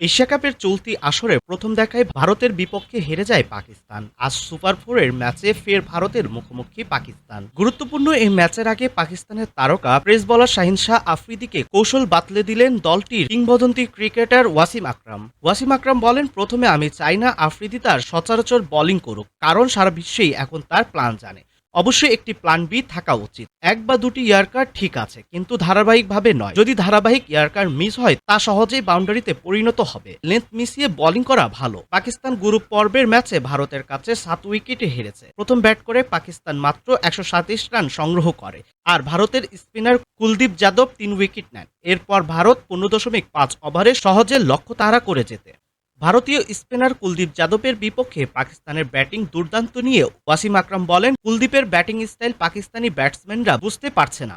Asia কাপের চলতি আসরে প্রথম দেখায় ভারতের বিপক্ষে হেরে যায় পাকিস্তান। আজ সুপার ফোরের ম্যাচে ফের ভারতের মুখোমুখি পাকিস্তান। গুরুত্বপূর্ণ এই ম্যাচের আগে পাকিস্তানের তারকা, প্রেস বলার শাহিন শাহ আফ্রিদিকে কৌশল বাতলে দিলেন দলটির কিংবদন্তি ক্রিকেটার ওয়াসিম আকরাম। ওয়াসিম আকরাম বলেন, প্রথমে আমি চাই না আফ্রিদি তার সচরাচর বোলিং করুক, কারণ সারা বিশ্বেই এখন তার প্ল্যান জানে। অবশ্যই একটি প্ল্যান বি থাকা উচিত। এক বা দুটি ইয়ারকার ঠিক আছে, কিন্তু ধারাবাহিকভাবে নয়। যদি ধারাবাহিক ইয়ারকার মিস হয়, তা সহজেই বাউন্ডারিতে পরিণত হবে। লেন্থ মিশিয়ে বোলিং করা ভালো। পাকিস্তান গ্রুপ পর্বের ম্যাচে ভারতের কাছে সাত উইকেটে হেরেছে। প্রথম ব্যাট করে পাকিস্তান মাত্র একশো রান সংগ্রহ করে। আর ভারতের স্পিনার কুলদীপ যাদব তিন উইকেট নেন। এরপর ভারত পনেরো দশমিক পাঁচ ওভারে সহজে লক্ষ্য তাড়া করে যেতে। ভারতীয় স্পিনার কুলদীপ যাদবের বিপক্ষে পাকিস্তানের ব্যাটিং দুর্দান্ত নিয়ে ওয়াসিম আকরাম বলেন, কুলদীপের ব্যাটিং স্টাইল পাকিস্তানি ব্যাটসম্যানরা বুঝতে পারছে না।